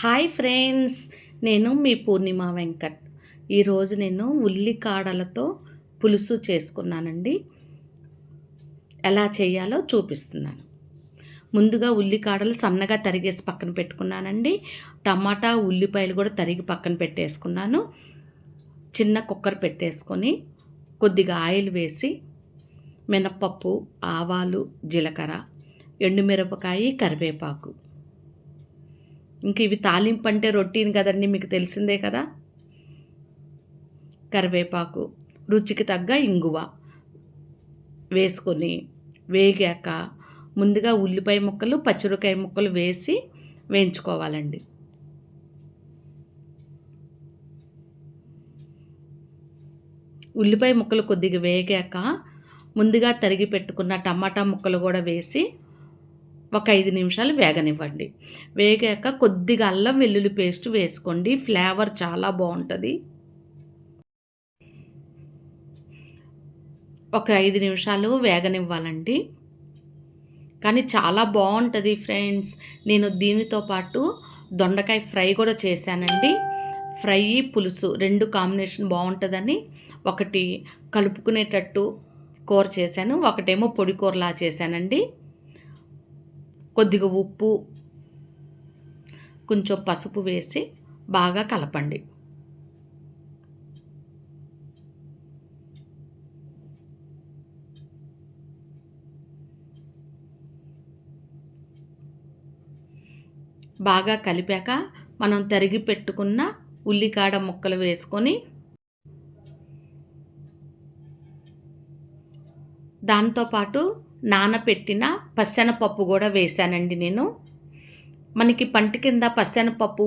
Hi friends నేను మీ పూర్ణిమ వెంకట్. ఈరోజు నేను ఉల్లికాడలతో పులుసు చేసుకున్నానండి. ఎలా చేయాలో చూపిస్తున్నాను. ముందుగా ఉల్లికాడలు సన్నగా తరిగేసి పక్కన పెట్టుకున్నానండి. టమాటా ఉల్లిపాయలు కూడా తరిగి పక్కన పెట్టేసుకున్నాను. చిన్న కుక్కర్ పెట్టేసుకొని కొద్దిగా ఆయిల్ వేసి మినప్పప్పు ఆవాలు జీలకర్ర ఎండుమిరపకాయ కరివేపాకు ఇంక ఇవి తాలింపు అంటే రొటీన్ కదండి మీకు తెలిసిందే కదా? కరివేపాకు రుచికి తగ్గ ఇంగువ వేసుకొని వేగాక ముందుగా ఉల్లిపాయ ముక్కలు పచ్చిమిరకాయ ముక్కలు వేసి వేయించుకోవాలండి. ఉల్లిపాయ ముక్కలు కొద్దిగా వేగాక ముందుగా తరిగి పెట్టుకున్న టమాటా ముక్కలు కూడా వేసి ఒక ఐదు నిమిషాలు వేగనివ్వండి. వేగాక కొద్దిగా అల్లం వెల్లుల్లి పేస్ట్ వేసుకోండి. ఫ్లేవర్ చాలా బాగుంటుంది. ఒక ఐదు నిమిషాలు వేగనివ్వాలండి. కానీ చాలా బాగుంటుంది ఫ్రెండ్స్. నేను దీనితో పాటు దొండకాయ ఫ్రై కూడా చేశానండి. ఫ్రై పులుసు రెండు కాంబినేషన్ బాగుంటుందని ఒకటి కలుపుకునేటట్టు కూర చేశాను. ఒకటేమో పొడి కూరలా చేశానండి. కొద్దిగా ఉప్పు కొంచెం పసుపు వేసి బాగా కలపండి. బాగా కలిపాక మనం తరిగి పెట్టుకున్న ఉల్లికాడ ముక్కలు వేసుకొని దాంతోపాటు నానపెట్టిన పప్పు కూడా వేశానండి నేను. మనకి పంట కింద పప్పు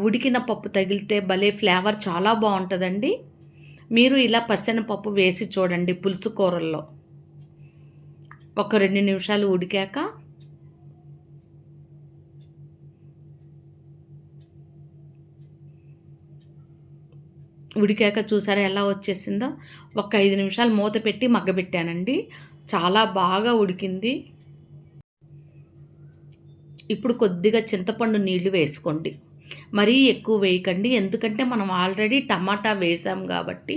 ఉడికిన పప్పు తగిలితే భలే ఫ్లేవర్ చాలా బాగుంటుందండి. మీరు ఇలా పప్పు వేసి చూడండి పులుసు కూరల్లో. ఒక రెండు నిమిషాలు ఉడికాక ఉడికాక చూసారా ఎలా వచ్చేసిందో? ఒక ఐదు నిమిషాలు మూత పెట్టి మగ్గబెట్టానండి. చాలా బాగా ఉడికింది. ఇప్పుడు కొద్దిగా చింతపండు నీళ్ళు వేసుకోండి. మరీ ఎక్కువ వేయకండి. ఎందుకంటే మనం ఆల్రెడీ టమాటా వేసాం కాబట్టి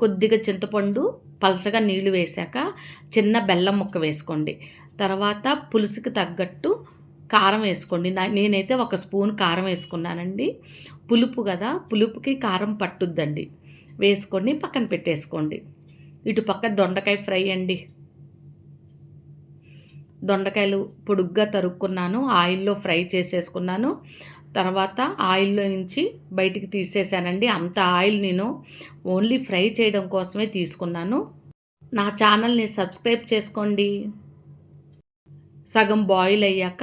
కొద్దిగా చింతపండు పలచగా నీళ్ళు వేశాక చిన్న బెల్లం ముక్క వేసుకోండి. తర్వాత పులుసుకి తగ్గట్టు కారం వేసుకోండి. నేనైతే ఒక స్పూన్ కారం వేసుకున్నానండి. పులుపు కదా పులుపుకి కారం పట్టుద్దండి. వేసుకొని పక్కన పెట్టేసుకోండి. ఇటు పక్క దొండకాయ ఫ్రై అండి. దొండకాయలు పొడుగ్గా తరుక్కున్నాను ఆయిల్లో ఫ్రై చేసేసుకున్నాను. తర్వాత ఆయిల్లో నుంచి బయటికి తీసేసానండి. అంత ఆయిల్ నేను ఓన్లీ ఫ్రై చేయడం కోసమే తీసుకున్నాను. నా ఛానల్ని సబ్స్క్రైబ్ చేసుకోండి. సగం బాయిల్ అయ్యాక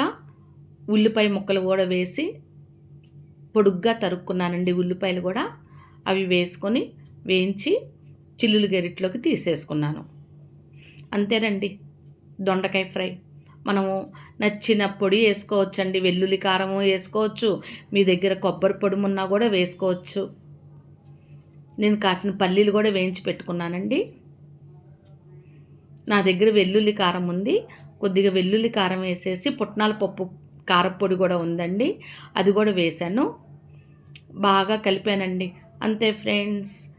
ఉల్లిపాయ ముక్కలు కూడా వేసి పొడుగ్గా తరుక్కున్నానండి. ఉల్లిపాయలు కూడా అవి వేసుకొని వేయించి చిల్లులు గరిట్లోకి తీసేసుకున్నాను. అంతేనండి. దొండకాయ ఫ్రై. మనము నచ్చిన పొడి వేసుకోవచ్చండి. వెల్లుల్లి కారము వేసుకోవచ్చు. మీ దగ్గర కొబ్బరి పొడి ఉన్నా కూడా వేసుకోవచ్చు. నేను కాసిన పల్లీలు కూడా వేయించి పెట్టుకున్నానండి. నా దగ్గర వెల్లుల్లి కారం ఉంది. కొద్దిగా వెల్లుల్లి కారం వేసేసి పుట్నాల పప్పు కారపొడి కూడా ఉందండి. అది కూడా వేశాను. బాగా కలిపానండి. అంతే friends.